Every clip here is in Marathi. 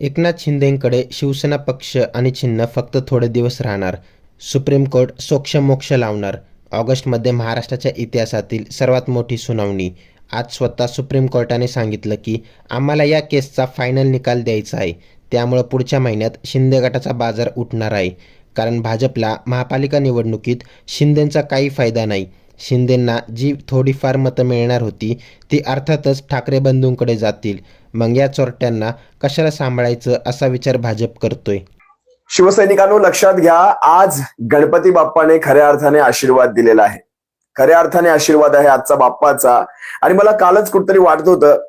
एकनाथ शिंदेंकडे शिवसेना पक्ष आणि चिन्ह फक्त थोडे दिवस राहणार. सुप्रीम कोर्ट सोक्षमोक्ष लावणार. ऑगस्टमध्ये महाराष्ट्राच्या इतिहासातील सर्वात मोठी सुनावणी. आज स्वतः सुप्रीम कोर्टाने सांगितलं की आम्हाला या केसचा फायनल निकाल द्यायचा आहे. त्यामुळं पुढच्या महिन्यात शिंदे गटाचा बाजार उठणार आहे. कारण भाजपला महापालिका निवडणुकीत शिंदेंचा काही फायदा नाही. शिंदेंना जी थोडीफार मतं मिळणार होती ती अर्थातच ठाकरे बंधूंकडे जातील. मग या चोरट्यांना कशाला सांभाळायचं असा विचार भाजप करतोय? शिवसैनिकांनो लक्षात घ्या आज गणपती बाप्पाने खऱ्या अर्थाने आशीर्वाद दिलेला आहे. खऱ्या अर्थाने आशीर्वाद आहे आजचा बाप्पाचा. आणि मला कालच कुठतरी वाटत होतं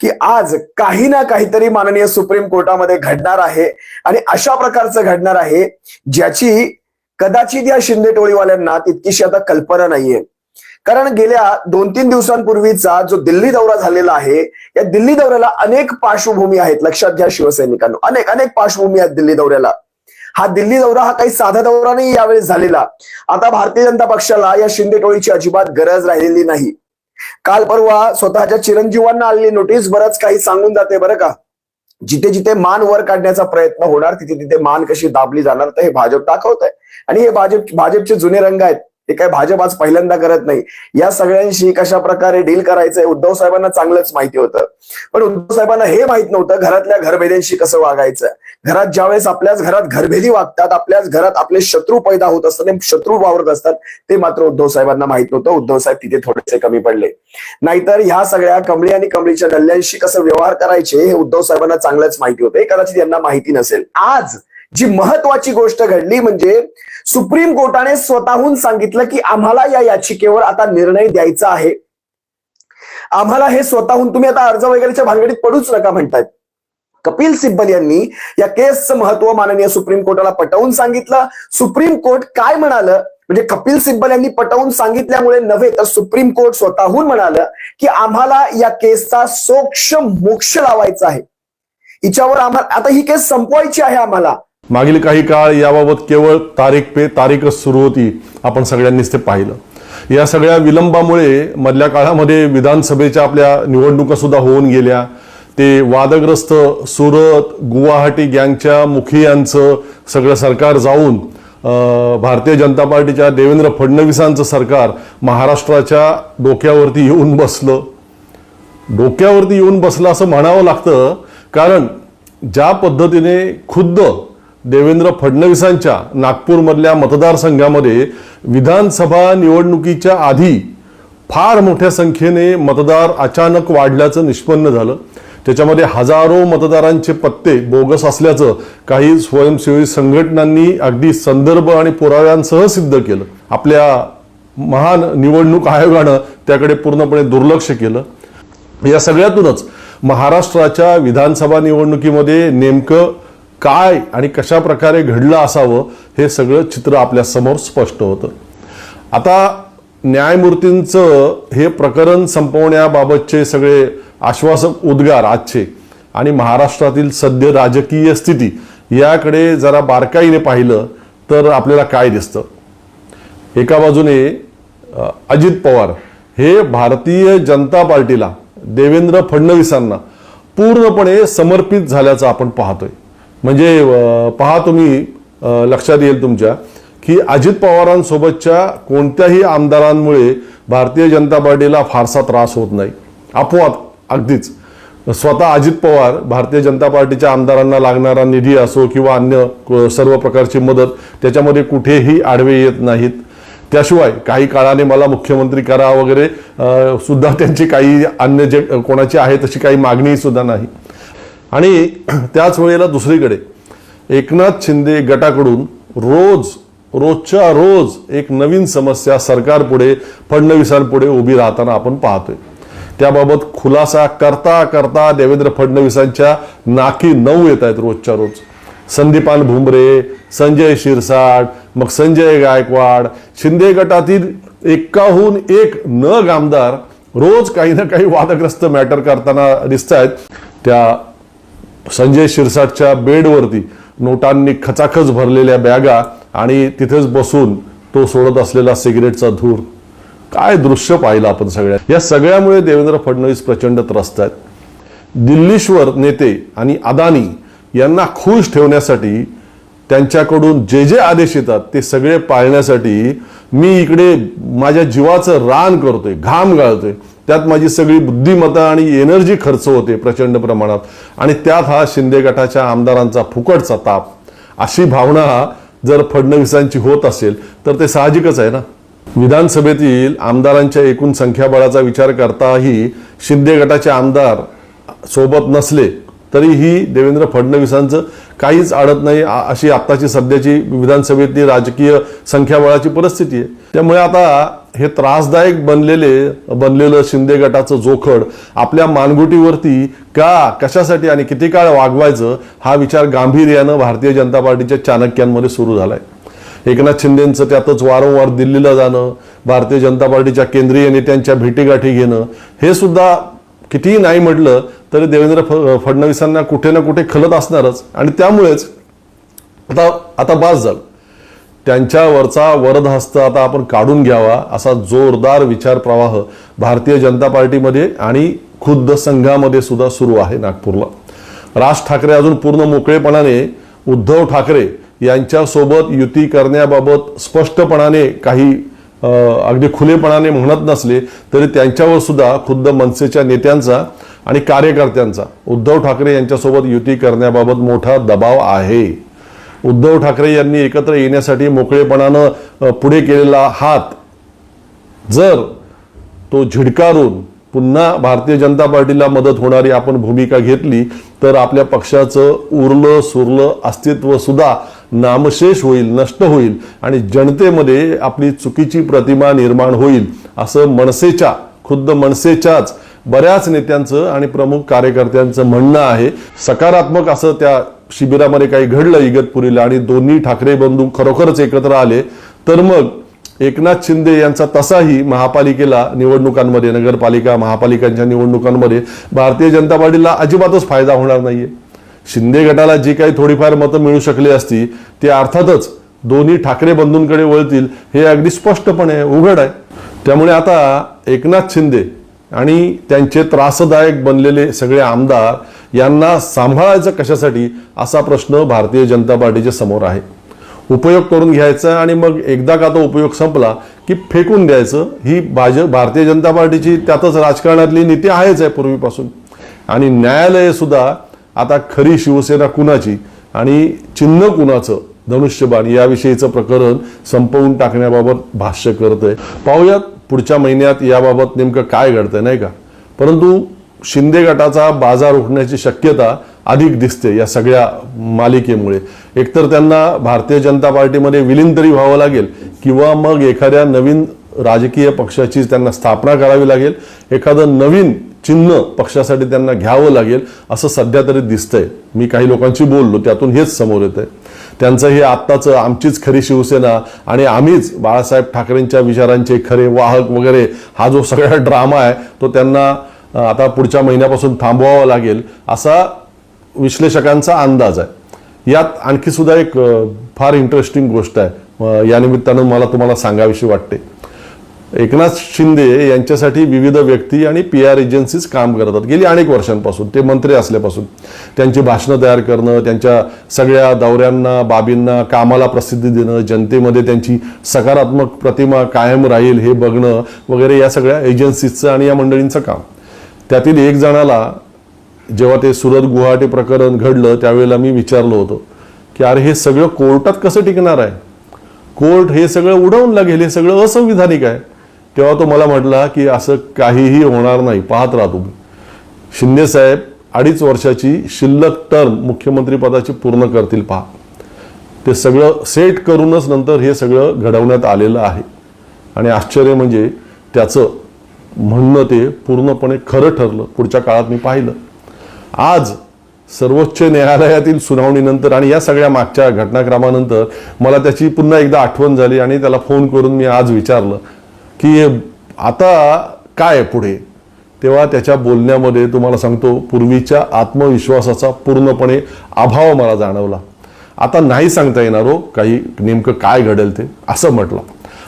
की आज काही ना काहीतरी माननीय सुप्रीम कोर्टामध्ये घडणार आहे. आणि अशा प्रकारचं घडणार आहे ज्याची कदाचित या शिंदे टोळीवाल्यांना तितकीशी आता कल्पना नाहीये. कारण गेल्या दोन तीन दिवसांपूर्वीचा जो दिल्ली दौरा झालेला आहे या दिल्ली दौऱ्याला अनेक पार्श्वभूमी आहेत. लक्षात घ्या शिवसैनिकांनो अनेक अनेक पार्श्वभूमी आहेत दिल्ली दौऱ्याला. हा दिल्ली दौरा हा काही साधा दौरा नाही यावेळेस झालेला. आता भारतीय जनता पक्षाला या शिंदे टोळीची अजिबात गरज राहिलेली नाही. काल परवा स्वतःच्या चिरंजीवांना आलेली नोटीस बरंच काही सांगून जाते बरं का. जिथे जिथे मान वर काढण्याचा प्रयत्न होणार तिथे तिथे मान कशी दाबली जाणार तर हे भाजप दाखवत आहे आणि हे भाजप भाजपचे जुने रंग आहेत. हे काय भाजप आज पहिल्यांदा करत नाही. या सगळ्यांशी कशा प्रकारे डील करायचंय उद्धव साहेबांना चांगलंच माहिती होतं. पण उद्धव साहेबांना हे माहीत नव्हतं घरातल्या घरभेद्यांशी कसं वागायचं. घरात ज्यावेळेस आपल्याच घरात घरभेदी वागतात आपल्याच घरात आपले शत्रू पैदा होत असतात आणि शत्रू वावरत असतात ते मात्र उद्धव साहेबांना माहीत नव्हतं. उद्धव साहेब तिथे थोडेसे कमी पडले. नाहीतर ह्या सगळ्या कमळी आणि कमळीच्या डल्ल्यांशी कसं व्यवहार करायचे हे उद्धव साहेबांना चांगलंच माहिती होतं. हे कदाचित यांना माहिती नसेल. आज जी महत्वाची गोष्ट घडली म्हणजे सुप्रीम कोर्टाने स्वतःहून सांगितलं की आम्हाला या याचिकेवर आता निर्णय द्यायचा आहे. आम्हाला हे स्वतःहून तुम्ही आता अर्ज वगैरेच्या भानगडीत पडूच नका म्हणतायत. कपिल सिब्बल यांनी या केसचं महत्त्व माननीय सुप्रीम कोर्टाला पटवून सांगितलं. सुप्रीम कोर्ट काय म्हणालं? म्हणजे कपिल सिब्बल यांनी पटवून सांगितल्यामुळे नव्हे तर सुप्रीम कोर्ट स्वतःहून म्हणालं की आम्हाला या केसचा सोक्ष मोक्ष लावायचा आहे. हिच्यावर आम्हाला आता ही केस संपवायची आहे आम्हाला. मागील काही काळ याबाबत केवळ तारीख पे तारीखच सुरू होती आपण सगळ्यांनीच ते पाहिलं. या सगळ्या विलंबामुळे मधल्या काळामध्ये विधानसभेच्या आपल्या निवडणुका सुद्धा होऊन गेल्या. ते वादग्रस्त सुरत गुवाहाटी गँगच्या मुखियांचं सगळं सरकार जाऊन अं, भारतीय जनता पार्टीच्या देवेंद्र फडणवीसांचं सरकार महाराष्ट्राच्या डोक्यावरती येऊन बसलं. डोक्यावरती येऊन बसलं असं म्हणावं लागतं कारण ज्या पद्धतीने खुद्द देवेंद्र फडणवीसांच्या नागपूरमधल्या मतदारसंघामध्ये विधानसभा निवडणुकीच्या आधी फार मोठ्या संख्येने मतदार अचानक वाढल्याचं निष्पन्न झालं. त्याच्यामध्ये हजारो मतदारांचे पत्ते बोगस असल्याचं काही स्वयंसेवी संघटनांनी अगदी संदर्भ आणि पुराव्यांसह सिद्ध केलं. आपल्या महान निवडणूक आयोगानं त्याकडे पूर्णपणे दुर्लक्ष केलं. या सगळ्यातूनच महाराष्ट्राच्या विधानसभा निवडणुकीमध्ये नेमकं काय आणि कशा प्रकारे घडलं असावं हे सगळं चित्र आपल्यासमोर स्पष्ट होतं. आता न्यायमूर्तींचं हे प्रकरण संपवण्याबाबतचे सगळे आश्वासक उद्गार आजचे आणि महाराष्ट्रातील सद्य राजकीय स्थिती याकडे जरा बारकाईने पाहिलं तर आपल्याला काय दिसतं. एका बाजूने अजित पवार हे भारतीय जनता पार्टीला देवेंद्र फडणवीसांना पूर्णपणे समर्पित झाल्याचं आपण पाहतोय. म्हणजे पहा तुम्ही लक्षात येईल तुमच्या की अजित पवारांसोबतच्या कोणत्याही आमदारांमुळे भारतीय जनता पार्टीला फारसा त्रास होत नाही. अपवाद अगदीच. स्वतः अजित पवार भारतीय जनता पार्टीच्या आमदारांना लागणारा निधी असो किंवा अन्य सर्व प्रकारची मदत त्याच्यामध्ये कुठेही आडवे येत नाहीत. त्याशिवाय काही काळाने मला मुख्यमंत्री करा वगैरे सुद्धा त्यांची काही अन्य जे कोणाची आहे तशी काही मागणी सुद्धा नाही. आणि त्याच वेळेला दुसरीकडे एकनाथ शिंदे गटाकडून रोज रोजच्या रोज एक नवीन समस्या सरकारपुढे फडणवीसांपुढे उभी राहताना आपण पाहतोय. त्याबाबत खुलासा करता करता देवेंद्र फडणवीसांच्या नाकी नऊ येत आहेत रोजच्या रोज. संदीपान भुमरे संजय शिरसाट मग संजय गायकवाड शिंदे गटातील एकाहून एक न गामदार रोज काही ना काही वादग्रस्त मॅटर करताना दिसत आहेत त्या संजय शिरसाटच्या बेडवरती नोटांनी खचाखच भरलेल्या बॅगा आणि तिथेच बसून तो सोडत असलेला सिगरेटचा धूर. काय दृश्य पाहिलं आपण सगळ्या? या सगळ्यामुळे देवेंद्र फडणवीस प्रचंड त्रस्त आहेत. दिल्लीश्वर नेते आणि अदानी यांना खुश ठेवण्यासाठी त्यांच्याकडून जे जे आदेश येतात ते सगळे पाळण्यासाठी मी इकडे माझ्या जीवाचं रान करतोय घाम गाळतोय. त्यात माझी सगळी बुद्धिमत्ता आणि एनर्जी खर्च होते प्रचंड प्रमाणात. आणि त्यात हा शिंदे गटाच्या आमदारांचा फुकटचा ताप. अशी भावना जर फडणवीसांची होत असेल तर ते साहजिकच आहे ना? विधानसभेतील आमदारांच्या एकूण संख्याबळाचा विचार करताही शिंदे गटाचे आमदार सोबत नसले तरीही देवेंद्र फडणवीसांचं काहीच अडत नाही. अशी आत्ताची सध्याची विधानसभेतली राजकीय संख्याबळाची परिस्थिती आहे. त्यामुळे आता हे त्रासदायक बनलेले बनलेलं शिंदे गटाचं जोखड आपल्या मानगुटीवरती का कशासाठी आणि किती काळ वागवायचं हा विचार गांभीर्यानं भारतीय जनता पार्टीच्या चाणक्यांमध्ये सुरू झालाय. एकनाथ शिंदेंचं त्यातच वारंवार दिल्लीला जाणं भारतीय जनता पार्टीच्या केंद्रीय नेत्यांच्या भेटीगाठी घेणं हे सुद्धा कितीही नाही म्हटलं तरी देवेंद्र फ- फडणवीसांना कुठे ना कुठे खलत असणारच. आणि त्यामुळेच आता आता बास झालं. त्यांच्यावरचा वरदहस्त आता आपण काढून घ्यावा असा जोरदार विचार प्रवाह भारतीय जनता पार्टीमध्ये आणि खुद्द संघामध्ये सुद्धा सुरू आहे नागपूरला. राज ठाकरे अजून पूर्ण मोकळेपणाने उद्धव ठाकरे यांच्यासोबत युती करण्याबाबत स्पष्टपणाने काही अगदी खुलेपणाने म्हणत नसले तरी त्यांच्यावर सुद्धा खुद्द मनसेच्या नेत्यांचा आणि कार्यकर्त्यांचा उद्धव ठाकरे यांच्यासोबत युती करण्याबाबत मोठा दबाव आहे. उद्धव ठाकरे यांनी एकत्र येण्यासाठी मोकळेपणानं पुढे केलेला हात जर तो झिडकारून पुन्हा भारतीय जनता पार्टीला मदत होणारी आपण भूमिका घेतली तर आपल्या पक्षाचं उरलं सुरलं अस्तित्व सुद्धा नामशेष होईल नष्ट होईल आणि जनतेमध्ये आपली चुकीची प्रतिमा निर्माण होईल असं मनसेच्या खुद्द मनसेच्याच बऱ्याच नेत्यांचं आणि प्रमुख कार्यकर्त्यांचं म्हणणं आहे. सकारात्मक असं त्या शिबिरामध्ये काही घडलं इगतपुरीला आणि दोन्ही ठाकरे बंधू खरोखरच एकत्र आले. तर मग एकनाथ शिंदे यांचा तसाही महापालिकेला निवडणुकांमध्ये नगरपालिका महापालिकांच्या निवडणुकांमध्ये भारतीय जनता पार्टीला अजिबातच फायदा होणार नाहीये. शिंदे गटाला जी काही थोडीफार मतं मिळू शकली असती ते अर्थातच दोन्ही ठाकरे बंधूंकडे वळतील हे अगदी स्पष्टपणे उघड आहे. त्यामुळे आता एकनाथ शिंदे आणि त्यांचे त्रासदायक बनलेले सगळे आमदार यांना सांभाळायचं कशासाठी असा प्रश्न भारतीय जनता पार्टीच्या समोर आहे. उपयोग करून घ्यायचा आणि मग एकदा का तो उपयोग संपला की फेकून द्यायचं ही भाजप भारतीय जनता पार्टीची त्यातच राजकारणातली नीती आहेच आहे पूर्वीपासून. आणि न्यायालय सुद्धा आता खरी शिवसेना कुणाची आणि चिन्ह कुणाचं? धनुष्यबाण याविषयीचं प्रकरण संपवून टाकण्याबाबत भाष्य करत आहे पाहूयात पुढच्या महिन्यात याबाबत नेमकं काय घडतंय नाही का? परंतु शिंदे गटाचा बाजार उठण्याची शक्यता अधिक दिसते या सगळ्या मालिकेमुळे. एकतर त्यांना भारतीय जनता पार्टीमध्ये विलीन तरी व्हावं लागेल किंवा मग एखाद्या नवीन राजकीय पक्षाची त्यांना स्थापना करावी लागेल. एखादं नवीन चिन्ह पक्षासाठी त्यांना घ्यावं लागेल असं सध्या तरी दिसतंय. मी काही लोकांशी बोललो त्यातून हेच समोर येत आहे त्यांचं हे आत्ताचं आमचीच खरी शिवसेना आणि आम्हीच बाळासाहेब ठाकरेंच्या विचारांचे खरे वाहक वगैरे हा जो सगळा ड्रामा आहे तो त्यांना आता पुढच्या महिन्यापासून थांबवावा लागेल असा विश्लेषकांचा अंदाज आहे. यात आणखी सुद्धा एक फार इंटरेस्टिंग गोष्ट आहे. यानिमित्तानं मला तुम्हाला सांगावीशी वाटते. एकनाथ शिंदे यांच्यासाठी विविध व्यक्ती आणि पी आर एजन्सीज काम करतात. गेली अनेक वर्षांपासून ते मंत्री असल्यापासून. त्यांची भाषणं तयार करणं त्यांच्या सगळ्या दौऱ्यांना बाबींना कामाला प्रसिद्धी देणं जनतेमध्ये त्यांची सकारात्मक प्रतिमा कायम राहील हे बघणं वगैरे या सगळ्या एजन्सीजचं आणि या मंडळींचं काम. त्यातील एक जणाला जेव्हा ते सुरत गुवाहाटी प्रकरण घडलं त्यावेळेला मी विचारलं होतं की अरे हे सगळं कोर्टात कसं टिकणार आहे? कोर्ट हे सगळं उडवून लागेल हे सगळं असंविधानिक आहे. तेव्हा तो मला म्हटला की असं काहीही होणार नाही पाहत राहा तुम्ही. शिंदे साहेब अडीच वर्षाची शिल्लक टर्म मुख्यमंत्रीपदाची पूर्ण करतील पहा. ते सगळं सेट करूनच नंतर हे सगळं घडवण्यात आलेलं आहे. आणि आश्चर्य म्हणजे त्याचं म्हणणं ते पूर्णपणे खरं ठरलं. पुढच्या काळात मी पाहिलं. आज सर्वोच्च न्यायालयातील सुनावणीनंतर आणि या सगळ्या मागच्या घटनाक्रमानंतर मला त्याची पुन्हा एकदा आठवण झाली आणि त्याला फोन करून मी आज विचारलं. की आता काय आहे पुढे? तेव्हा त्याच्या बोलण्यामध्ये तुम्हाला सांगतो पूर्वीच्या आत्मविश्वासाचा पूर्णपणे अभाव मला जाणवला. आता नाही सांगता येणार हो काही नेमकं काय घडेल ते असं म्हटलं.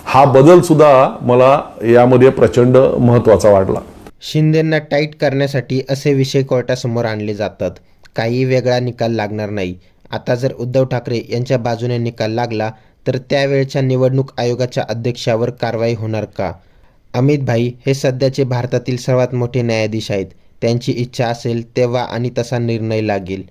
हा बदल सुद्धा मला यामध्ये प्रचंड महत्त्वाचा वाटला. शिंदेंना टाईट करण्यासाठी असे विषय कोर्टासमोर आणले जातात. काही वेगळा निकाल लागणार नाही. आता जर उद्धव ठाकरे यांच्या बाजूने निकाल लागला तर त्यावेळच्या निवडणूक आयोगाच्या अध्यक्षावर कारवाई होणार का? अमित भाई हे सध्याचे भारतातील सर्वात मोठे न्यायाधीश आहेत. त्यांची इच्छा असेल तेव्हा आणि तसा निर्णय लागेल.